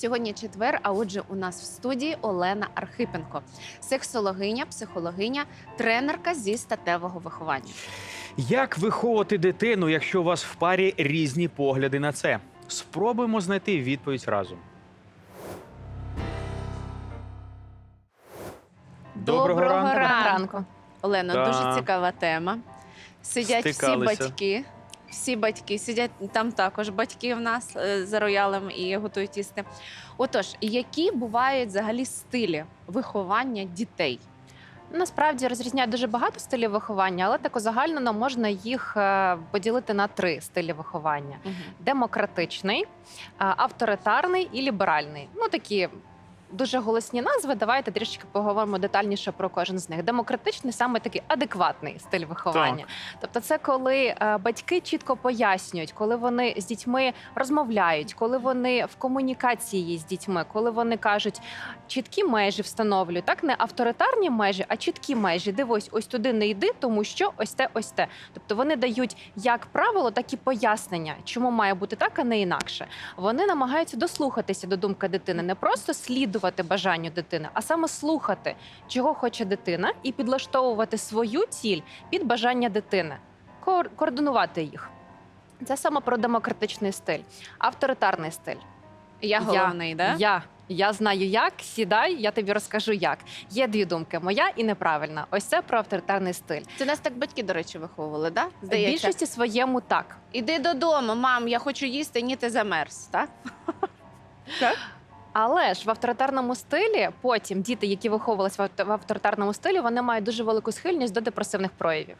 Сьогодні четвер. А отже, у нас в студії Олена Архипенко, сексологиня, психологиня, тренерка зі статевого виховання. Як виховувати дитину, якщо у вас в парі різні погляди на це? Спробуємо знайти відповідь разом. Доброго ранку. ранку. Олено, Да. дуже цікава тема. Сидять всі батьки. Всі батьки сидять там також батьки в нас е, за роялем і готують їсти. Отож, які бувають взагалі стилі виховання дітей? Насправді розрізняють дуже багато стилів виховання, але так узагальнено можна їх е, поділити на три стилі виховання: демократичний, е, авторитарний і ліберальний. Ну такі. Дуже голосні назви. Давайте трішки поговоримо детальніше про кожен з них. Демократичний саме такий адекватний стиль виховання. Тобто, це коли е, батьки чітко пояснюють, коли вони з дітьми розмовляють, коли вони в комунікації з дітьми, коли вони кажуть чіткі межі встановлюють, так не авторитарні межі, а чіткі межі. Дивись, ось туди не йди, тому що ось те, ось те. Тобто вони дають як правило, так і пояснення, чому має бути так, а не інакше. Вони намагаються дослухатися до думки дитини, не просто слідувати бажанню дитини, а саме слухати, чого хоче дитина, і підлаштовувати свою ціль під бажання дитини, координувати їх. Це саме про демократичний стиль, авторитарний стиль. Я головний, да? Я. Я знаю як, сідай, я тобі розкажу як. Є дві думки: моя і неправильна. Ось це про авторитарний стиль. Це нас так батьки, до речі, виховували, да? В Здається. більшості своєму так. Іди додому, мам, я хочу їсти, ні, ти замерз, так? так? Але ж в авторитарному стилі потім діти, які виховувалися в авторитарному стилі, вони мають дуже велику схильність до депресивних проявів.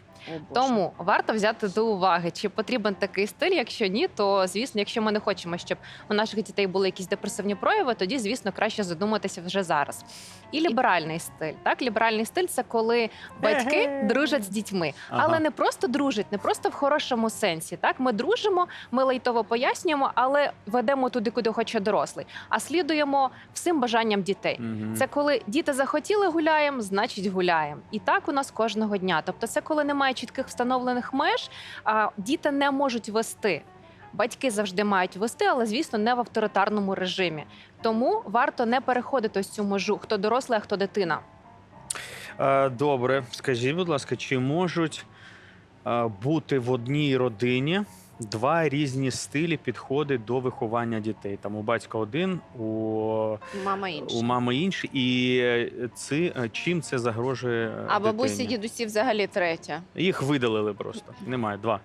Тому варто взяти до уваги, чи потрібен такий стиль. Якщо ні, то звісно, якщо ми не хочемо, щоб у наших дітей були якісь депресивні прояви, тоді звісно краще задуматися вже зараз. І ліберальний стиль. Так, ліберальний стиль це коли батьки дружать з дітьми, Ага. але не просто дружать, не просто в хорошому сенсі. Так, ми дружимо, ми лайтово пояснюємо, але ведемо туди, куди хоче дорослий, а слідуємо всім бажанням дітей. Мгм. Це коли діти захотіли гуляємо, значить гуляємо. І так у нас кожного дня. Тобто, це коли немає чітких встановлених меж, діти не можуть вести. Батьки завжди мають вести, але звісно, не в авторитарному режимі. Тому варто не переходити ось цю межу, хто дорослий, а хто дитина. Е, Добре, скажіть, будь ласка, чи можуть е, бути в одній родині два різні стилі підходи до виховання дітей? Там у батька один, у, Мама інша. у мами інший, і ци це, чим це загрожує А бабусі, дитині? дідусі взагалі третя. Їх видалили просто. Немає два.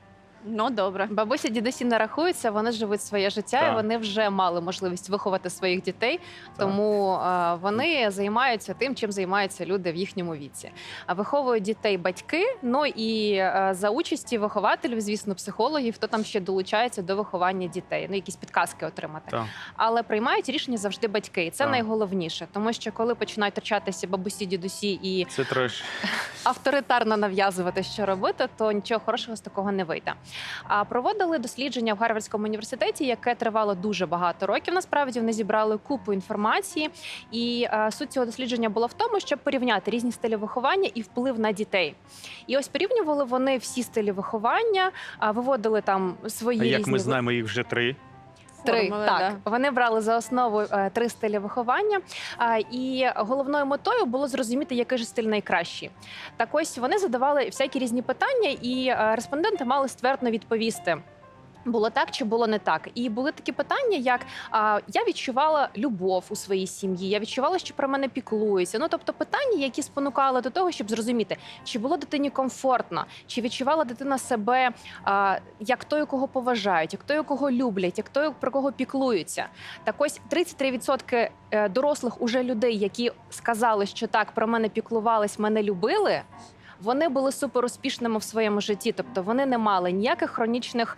Ну, добре. Бабусі, дідусі не рахуються, вони живуть своє життя, Так. і вони вже мали можливість виховати своїх дітей. Тому е, вони займаються тим, чим займаються люди в їхньому віці. А виховують дітей батьки. Ну і е, за участі вихователів, звісно, психологів, хто там ще долучається до виховання дітей. Ну, якісь підказки отримати. Так. Але приймають рішення завжди батьки. І це Так. найголовніше, тому що коли починають втрачатися бабусі, дідусі і Це авторитарно нав'язувати, що робити, то нічого хорошого з такого не вийде. А проводили дослідження в Гарвардському університеті, яке тривало дуже багато років. Насправді вони зібрали купу інформації, і е, суть цього дослідження була в тому, щоб порівняти різні стилі виховання і вплив на дітей. І ось порівнювали вони всі стилі виховання, а виводили там свої А як різні ми знаємо, їх вже три. Три Формули, так да. вони брали за основу е, три стилі виховання. І головною метою було зрозуміти, який же стиль найкращий. Так ось вони задавали всякі різні питання, і е, респонденти мали ствердно відповісти. Було так чи було не так, і були такі питання, як а, я відчувала любов у своїй сім'ї, я відчувала, що про мене піклуються. Ну тобто питання, які спонукали до того, щоб зрозуміти, чи було дитині комфортно, чи відчувала дитина себе а, як той, кого поважають, як той, кого люблять, як той, про кого піклуються. Так ось 33% е, дорослих уже людей, які сказали, що так про мене піклувались, мене любили. Вони були супер успішними в своєму житті, тобто вони не мали ніяких хронічних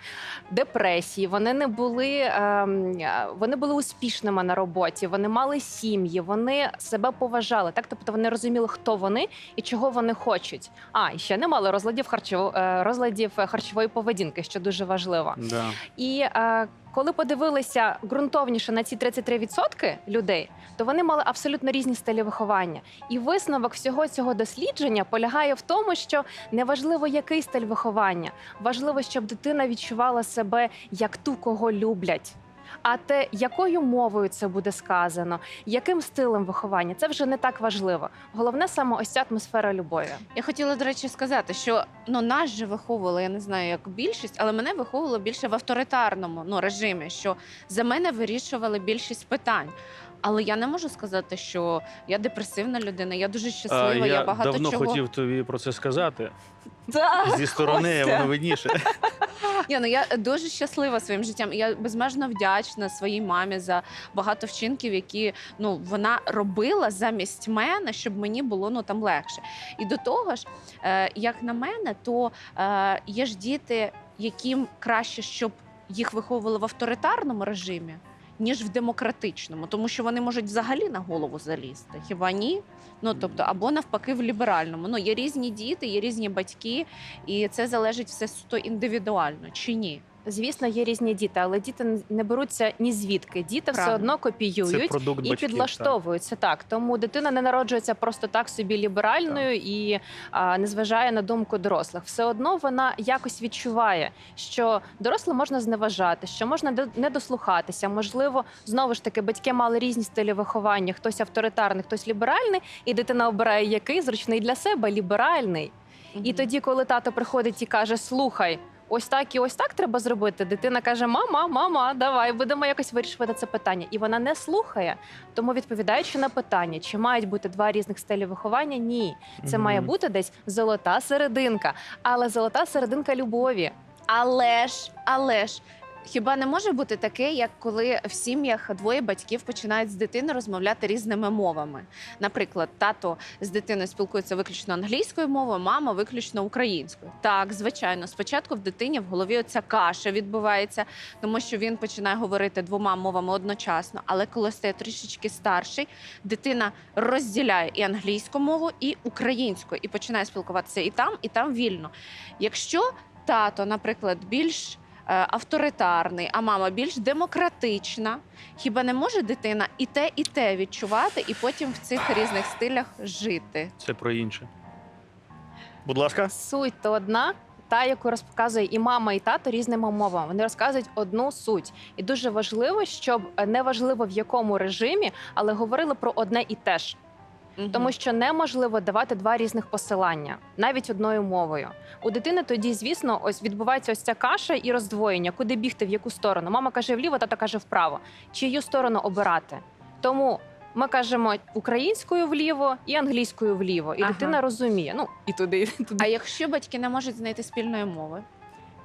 депресій, вони не були, ем, е, вони були успішними на роботі, вони мали сім'ї, вони себе поважали. Так, тобто вони розуміли, хто вони і чого вони хочуть. А і ще не мали розладів харчово, е, розладів е, харчової поведінки, що дуже важливо. Да. І е, коли подивилися ґрунтовніше на ці 33% людей, то вони мали абсолютно різні стилі виховання. І висновок всього цього дослідження полягає в тому, що неважливо, який стиль виховання, важливо, щоб дитина відчувала себе як ту, кого люблять. А те, якою мовою це буде сказано, яким стилем виховання, це вже не так важливо. Головне саме ось ця атмосфера любові. Я хотіла, до речі, сказати, що ну нас же виховували, я не знаю, як більшість, але мене виховувало більше в авторитарному ну, режимі, що за мене вирішували більшість питань. Але я не можу сказати, що я депресивна людина, я дуже щаслива, я, я багато давно чого. хотів тобі про це сказати. Да. Зі сторони Костя. воно видніше. Я, ну, я дуже щаслива своїм життям. Я безмежно вдячна своїй мамі за багато вчинків, які ну вона робила замість мене, щоб мені було ну там легше. І до того ж, е, як на мене, то е, є ж діти, яким краще, щоб їх виховували в авторитарному режимі. Ніж в демократичному, тому що вони можуть взагалі на голову залізти. Хіба ні? Ну тобто, або навпаки, в ліберальному. Ну є різні діти, є різні батьки, і це залежить все суто індивідуально чи ні. Звісно, є різні діти, але діти не беруться ні звідки. Діти все одно копіюють. продукт І батьків. підлаштовуються так. Тому дитина не народжується просто так собі ліберальною і а, не зважає на думку дорослих. Все одно вона якось відчуває, що дорослим можна зневажати, що можна не дослухатися. Можливо, знову ж таки, батьки мали різні стилі виховання: хтось авторитарний, хтось ліберальний, і дитина обирає який зручний для себе ліберальний. І тоді, коли тато приходить і каже: Слухай, ось так і ось так треба зробити. Дитина каже: Мама, мама, давай будемо якось вирішувати це питання. І вона не слухає. Тому, відповідаючи на питання, чи мають бути два різних стилі виховання, ні, це має бути десь золота серединка, але золота серединка любові. Але ж, але ж. Хіба не може бути таке, як коли в сім'ях двоє батьків починають з дитиною розмовляти різними мовами? Наприклад, тато з дитиною спілкується виключно англійською мовою, мама виключно українською. Так, звичайно, спочатку в дитині в голові оця каша відбувається, тому що він починає говорити двома мовами одночасно. Але коли стає трішечки старший, дитина розділяє і англійську мову, і українську, і починає спілкуватися і там, і там вільно. Якщо тато, наприклад, більш авторитарний, а мама більш демократична. Хіба не може дитина і те, і те відчувати, і потім в цих різних стилях жити? Це про інше. Будь ласка. Суть то одна. Та, яку розказує і мама, і тато різними мовами. Вони розказують одну суть. І дуже важливо, щоб е, не важливо в якому режимі, але говорили про одне і те ж. Тому що неможливо давати два різних посилання навіть одною мовою. У дитини тоді, звісно, ось відбувається ось ця каша і роздвоєння, куди бігти, в яку сторону. Мама каже вліво, тато каже вправо. Чию сторону обирати? Тому ми кажемо українською вліво і англійською вліво. І Ага. дитина розуміє. Ну і туди, і туди. а якщо батьки не можуть знайти спільної мови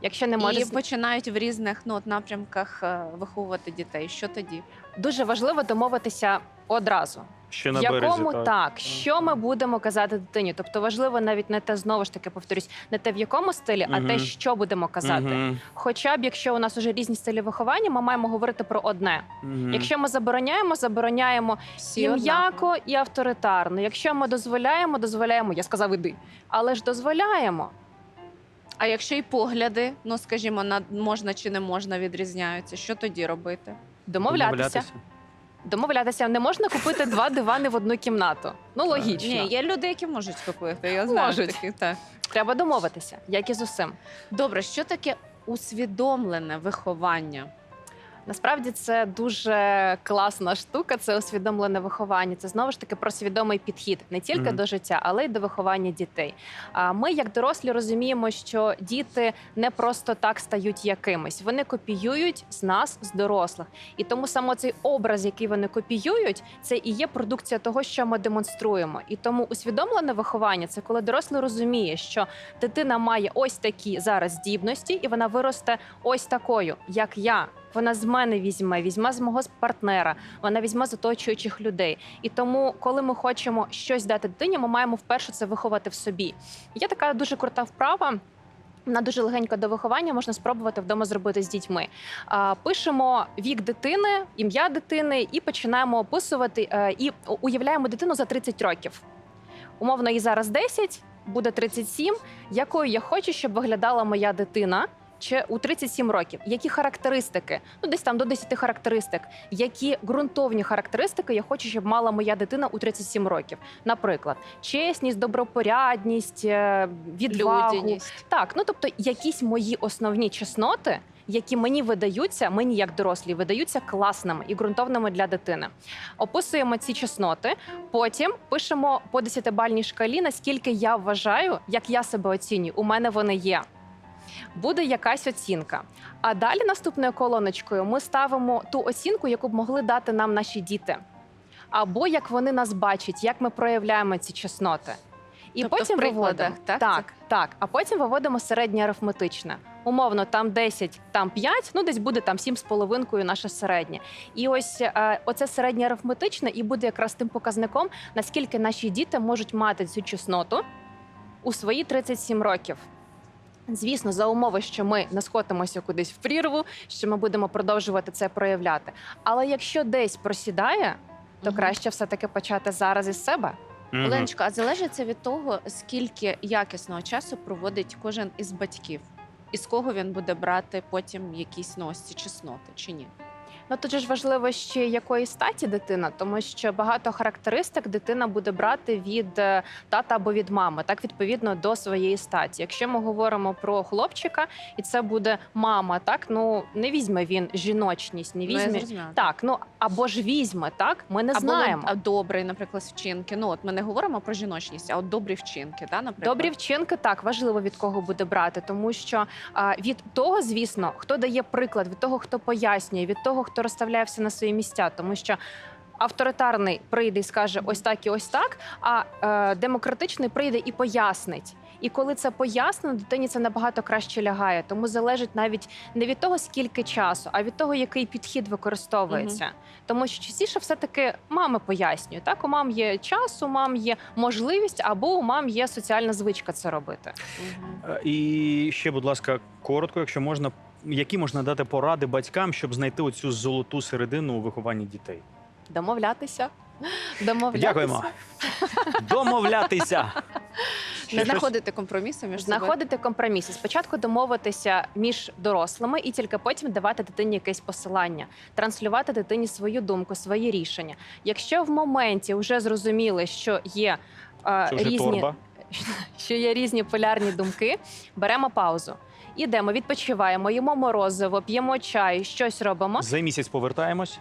Якщо не може і починають в різних ну, от, напрямках е, виховувати дітей, що тоді? дуже важливо домовитися одразу. Ще на якому березі. так. що ми будемо казати дитині. Тобто важливо навіть не те знову ж таки повторюсь, не те в якому стилі, а те, що будемо казати. Мгм. Хоча б якщо у нас уже різні стилі виховання, ми маємо говорити про одне. Мгм. Якщо ми забороняємо, забороняємо Всі і однаково. і авторитарно. Якщо ми дозволяємо, дозволяємо. Я сказав іди, але ж дозволяємо. А якщо й погляди, ну скажімо, на можна чи не можна відрізняються, що тоді робити? Домовлятися. Домовлятися не можна купити два дивани в одну кімнату. Ну логічно. Ні, є люди, які можуть купити. Я знаю Можуть. таких. Так. Треба домовитися, як і з усім. Добре, що таке усвідомлене виховання? Насправді це дуже класна штука. Це усвідомлене виховання. Це знову ж таки про свідомий підхід не тільки Мгм. до життя, але й до виховання дітей. А ми, як дорослі, розуміємо, що діти не просто так стають якимись. Вони копіюють з нас, з дорослих. І тому саме цей образ, який вони копіюють, це і є продукція того, що ми демонструємо. І тому усвідомлене виховання це коли дорослий розуміє, що дитина має ось такі зараз здібності, і вона виросте ось такою, як я. Вона з мене візьме, візьме з мого партнера, вона візьме з оточуючих людей. І тому, коли ми хочемо щось дати дитині, ми маємо вперше це виховати в собі. Є така дуже крута вправа. Вона дуже легенько до виховання можна спробувати вдома зробити з дітьми. Пишемо вік дитини, ім'я дитини і починаємо описувати е, і уявляємо дитину за 30 років. Умовно, їй зараз 10, буде 37. Якою я хочу, щоб виглядала моя дитина? Чи у 37 років які характеристики? Ну десь там до 10 характеристик. Які ґрунтовні характеристики я хочу, щоб мала моя дитина у 37 років? Наприклад, чесність, добропорядність, е, відвагу, Людяність. так, ну тобто якісь мої основні чесноти, які мені видаються, мені як дорослі, видаються класними і ґрунтовними для дитини. Описуємо ці чесноти, потім пишемо по 10-бальній шкалі, наскільки я вважаю, як я себе оцінюю. У мене вони є. Буде якась оцінка. А далі наступною колоночкою ми ставимо ту оцінку, яку б могли дати нам наші діти. Або як вони нас бачать, як ми проявляємо ці чесноти. І Тобто в потім прикладах, виводимо. так, так, так. А потім виводимо середнє арифметичне. Умовно, там 10, там 5, ну десь буде там 7,5 наше середнє. І ось е, оце середнє арифметичне і буде якраз тим показником, наскільки наші діти можуть мати цю чесноту у свої 37 років. Звісно, за умови, що ми не схотимося кудись в прірву, що ми будемо продовжувати це проявляти. Але якщо десь просідає, то краще все-таки почати зараз із себе. Мгм. А залежить це від того, скільки якісного часу проводить кожен із батьків, і з кого він буде брати потім якісь ну, ось ці чесноти чи ні? Ну тут же ж важливо ще якої статі дитина, тому що багато характеристик дитина буде брати від е, тата або від мами, так відповідно до своєї статі. Якщо ми говоримо про хлопчика, і це буде мама, так ну не візьме він жіночність, не Ну, візьме. зрозуміла. Так, ну або ж візьме, так ми не Або знаємо. а добрий, наприклад, вчинки. Ну от ми не говоримо про жіночність, а от добрі вчинки, да, наприклад. Добрі вчинки так важливо від кого буде брати, тому що а, від того, звісно, хто дає приклад, від того, хто пояснює, від того, хто розставляє все на свої місця, тому що. Авторитарний прийде і скаже ось так і ось так. А е, демократичний прийде і пояснить. І коли це пояснено, дитині це набагато краще лягає. Тому залежить навіть не від того, скільки часу, а від того, який підхід використовується. Тому що частіше все-таки мами пояснюють. Так, у мам є час, у мам є можливість, або у мам є соціальна звичка це робити. Е, І ще, будь ласка, коротко, якщо можна, які можна дати поради батькам, щоб знайти оцю золоту середину у вихованні дітей? Домовлятися. Домовлятися. Дякуємо. Домовлятися. Не знаходити компроміси між собою. Знаходити компроміси. Спочатку домовитися між дорослими і тільки потім давати дитині якесь посилання, транслювати дитині свою думку, свої рішення. Якщо в моменті вже зрозуміли, що є е, Це вже різні торба. що є різні полярні думки, беремо паузу. Ідемо, відпочиваємо, їмо морозиво, п'ємо чай, щось робимо. За місяць повертаємось.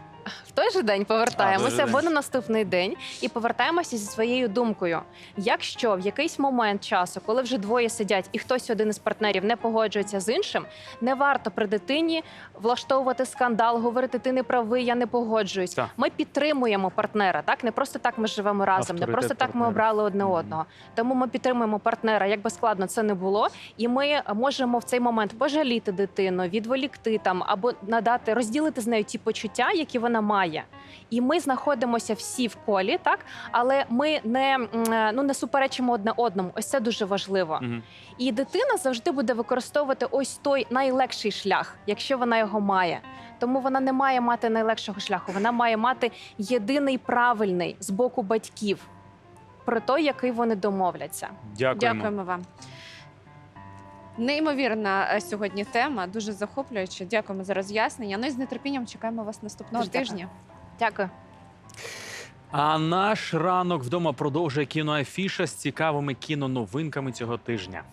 В той же день повертаємося або на наступний день і повертаємося зі своєю думкою. Якщо в якийсь момент часу, коли вже двоє сидять, і хтось один із партнерів не погоджується з іншим, не варто при дитині влаштовувати скандал, говорити ти не правий, я не погоджуюсь. Так. Ми підтримуємо партнера. Так не просто так ми живемо разом, не Авторитет просто так ми обрали одне одного. Тому ми підтримуємо партнера, як би складно це не було, і ми можемо в цей момент пожаліти дитину, відволікти там або надати, розділити з нею ті почуття, які вона має. І ми знаходимося всі в колі, так але ми не, е, ну, не суперечимо одне одному. Ось це дуже важливо. Мгм. І дитина завжди буде використовувати ось той найлегший шлях, якщо вона його має. Тому вона не має мати найлегшого шляху. Вона має мати єдиний правильний з боку батьків про той, який вони домовляться. Дякуємо. Дякуємо вам. Неймовірна е, сьогодні тема, дуже захоплююча. Дякуємо за роз'яснення. Ну і з нетерпінням чекаємо вас наступного Дуже дякую. тижня. Дякую. А наш ранок вдома продовжує кіноафіша з цікавими кіноновинками цього тижня.